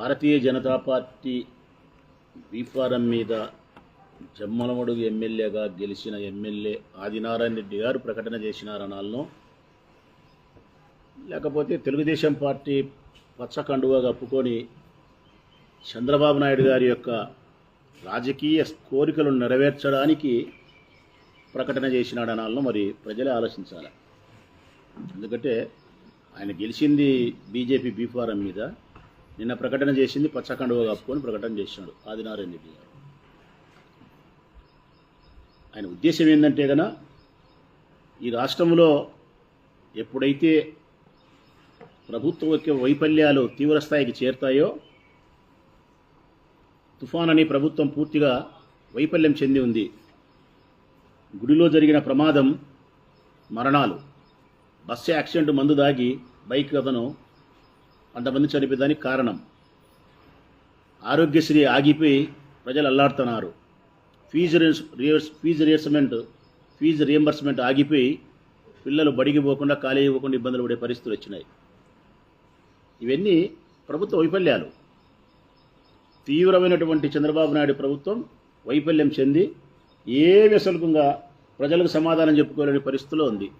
Bharatiya Janata party B form మీద జమ్మలమడుగు ఎమ్మెల్యేగా గెలిచిన ఎమ్మెల్యే ఆదినారాయణ రెడ్డి గారు ప్రకటన చేసినారనాలను లేకపోతే తెలుగుదేశం పార్టీ పచ్చ కండువా కప్పుకొని చంద్రబాబు నాయుడు గారి యొక్క రాజకీయ కోరికలను నెరవేర్చడానికి ప్రకటన చేసినాడనాలను మరి ప్రజలే ఆలోచించాలి. ఎందుకంటే ఆయన గెలిచింది బీజేపీ బీఫారం మీద. నిన్న ప్రకటన చేసింది పచ్చకండువ కప్పుకొని ప్రకటన చేసినాడు ఆదినారాయణ రెడ్డి గారు. ఆయన ఉద్దేశం ఏంటంటే గన ఈ రాష్ట్రంలో ఎప్పుడైతే ప్రభుత్వ యొక్క వైఫల్యాలు తీవ్రస్థాయికి చేరుతాయో తుఫాన్ అని ప్రభుత్వం పూర్తిగా వైఫల్యం చెంది ఉంది. గుడిలో జరిగిన ప్రమాదం మరణాలు బస్సు యాక్సిడెంట్ మందు దాగి బైక్ అతను అంతమంది చనిపోయేదానికి కారణం. ఆరోగ్యశ్రీ ఆగిపోయి ప్రజలు అల్లాడుతున్నారు. ఫీజు రియర్స్ ఫీజు రియర్స్మెంట్ ఫీజు రియంబర్స్మెంట్ ఆగిపోయి పిల్లలు బడికి పోకుండా కాలేజీ పోకుండా ఇబ్బందులు పడే పరిస్థితులు వచ్చినాయి. ఇవన్నీ ప్రభుత్వ వైఫల్యాలు. తీవ్రమైనటువంటి చంద్రబాబు నాయుడు ప్రభుత్వం వైఫల్యం చెంది ఏ వెసలుకుంగా ప్రజలకు సమాధానం చెప్పుకోలేని పరిస్థితిలో ఉంది.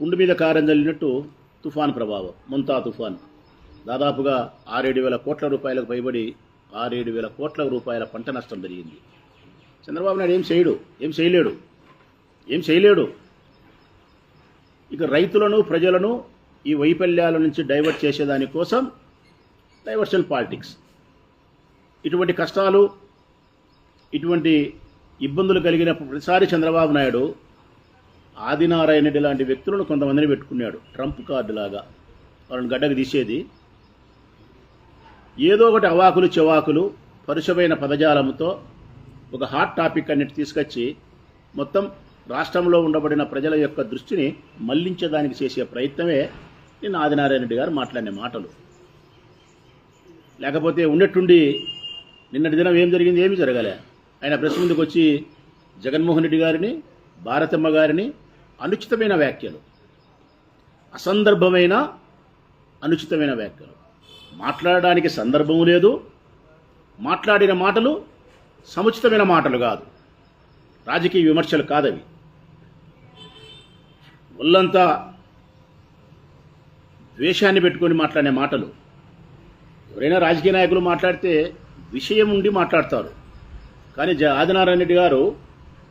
పుండు మీద కారం చల్లినట్టు తుఫాన్ ప్రభావం ముంతా తుఫాన్. దాదాపుగా ఆరేడు వేల కోట్ల రూపాయలకు పైబడి ఆరేడు వేల కోట్ల రూపాయల పంట నష్టం జరిగింది. చంద్రబాబు నాయుడు ఏం చేయడు ఏం చేయలేడు ఏం చేయలేడు. ఇక రైతులను ప్రజలను ఈ వైఫల్యాల నుంచి డైవర్ట్ చేసేదాని కోసం డైవర్షన్ పాలిటిక్స్. ఇటువంటి కష్టాలు ఇటువంటి ఇబ్బందులు కలిగిన ప్రతిసారి చంద్రబాబు నాయుడు ఆదినారాయణుడి లాంటి వ్యక్తులను కొంతమందిని పెట్టుకున్నాడు. ట్రంప్ కార్డు లాగా. వాళ్ళని గడ్డకు తీసేది. ఏదో ఒకటి అవాకులు చెవాకులు పరుషమైన పదజాలంతో ఒక హాట్ టాపిక్ అన్నిటి తీసుకొచ్చి మొత్తం రాష్ట్రంలో ఉండబడిన ప్రజల యొక్క దృష్టిని మళ్ళించడానికి చేసే ప్రయత్నమే నిన్న ఆదినారాయణ రెడ్డి గారు మాట్లాడిన మాటలు. లేకపోతే ఉన్నట్టుండి నిన్నటి దినం ఏం జరిగింది? ఏమీ జరగలే. ఆయన ప్రెస్ ముందుకు వచ్చి జగన్మోహన్ రెడ్డి గారిని భారతమ్మ గారిని అనుచితమైన వ్యాఖ్యలు. అసందర్భమైన అనుచితమైన వ్యాఖ్యలు. మాట్లాడడానికి సందర్భం లేదు. మాట్లాడిన మాటలు సముచితమైన మాటలు కాదు. రాజకీయ విమర్శలు కాదవి. ఒళ్ళంతా ద్వేషాన్ని పెట్టుకొని మాట్లాడే మాటలు. ఎవరైనా రాజకీయ నాయకులు మాట్లాడితే విషయం ఉండి మాట్లాడతారు. కానీ జ ఆదినారాయణ రెడ్డి గారు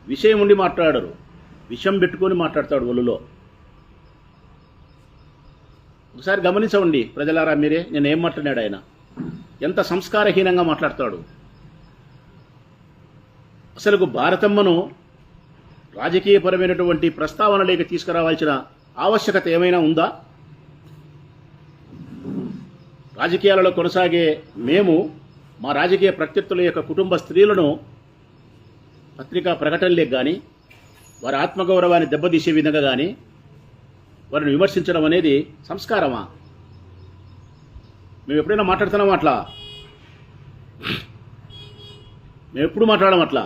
విషయం ఉండి మాట్లాడరు. విషం పెట్టుకొని మాట్లాడతాడు ఒళ్ళులో. ఒకసారి గమనించండి ప్రజలారా మీరే నేను ఏం మాట్లాడాడు ఆయన. ఎంత సంస్కారహీనంగా మాట్లాడతాడు. అసలు భారతమ్మను రాజకీయపరమైనటువంటి ప్రస్తావనలేక తీసుకురావాల్సిన ఆవశ్యకత ఏమైనా ఉందా? రాజకీయాలలో కొనసాగే మేము మా రాజకీయ ప్రత్యర్థుల యొక్క కుటుంబ స్త్రీలను పత్రికా ప్రకటనలకు కానీ వారి ఆత్మగౌరవాన్ని దెబ్బతీసే విధంగా కానీ వారిని విమర్శించడం అనేది సంస్కారమా? మేము ఎప్పుడైనా మాట్లాడుతున్నాం అట్లా? మేము ఎప్పుడు మాట్లాడడం అట్లా?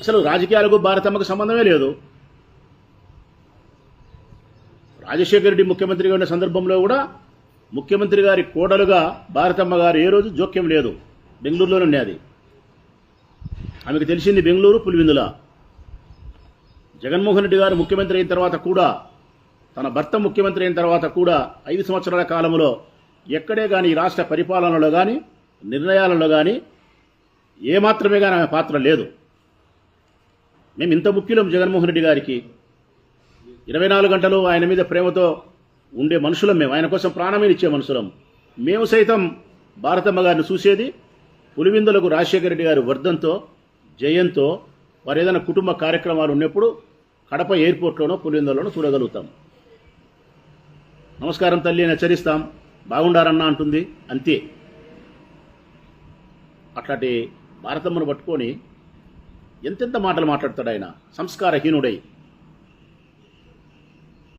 అసలు రాజకీయాలకు భారతమ్మకు సంబంధమే లేదు. రాజశేఖర రెడ్డి ముఖ్యమంత్రిగా ఉన్న సందర్భంలో కూడా ముఖ్యమంత్రి గారి కోడలుగా భారతమ్మ గారు ఏ రోజు జోక్యం లేదు. బెంగళూరులోనే ఉండేది ఆమెకు తెలిసింది బెంగళూరు పులివిందుల. జగన్మోహన్ రెడ్డి గారు ముఖ్యమంత్రి అయిన తర్వాత కూడా తన భర్త ముఖ్యమంత్రి అయిన తర్వాత కూడా ఐదు సంవత్సరాల కాలంలో ఎక్కడే కానీ రాష్ట్ర పరిపాలనలో కానీ నిర్ణయాలలో కానీ ఏమాత్రమే కానీ ఆమె పాత్ర లేదు. మేము ఇంత ముఖ్యులం జగన్మోహన్ రెడ్డి గారికి. ఇరవై నాలుగు గంటలు ఆయన మీద ప్రేమతో ఉండే మనుషులం మేము. ఆయన కోసం ప్రాణమే ఇచ్చే మనుషులం. మేము సైతం భారతమ్మ గారిని చూసేది పులివిందులకు రాజశేఖర రెడ్డి గారి వర్ధంతో జయంతో వారు ఏదైనా కుటుంబ కార్యక్రమాలు ఉన్నప్పుడు కడప ఎయిర్పోర్ట్లోనో పులిందలోనో చూడగలుగుతాం. నమస్కారం తల్లి అని హెచ్చరిస్తాం. బాగుండారన్నా అంటుంది. అంతే. అట్లాంటి భారతమ్మను పట్టుకొని ఎంతెంత మాటలు మాట్లాడతాడు ఆయన? సంస్కారహీనుడై.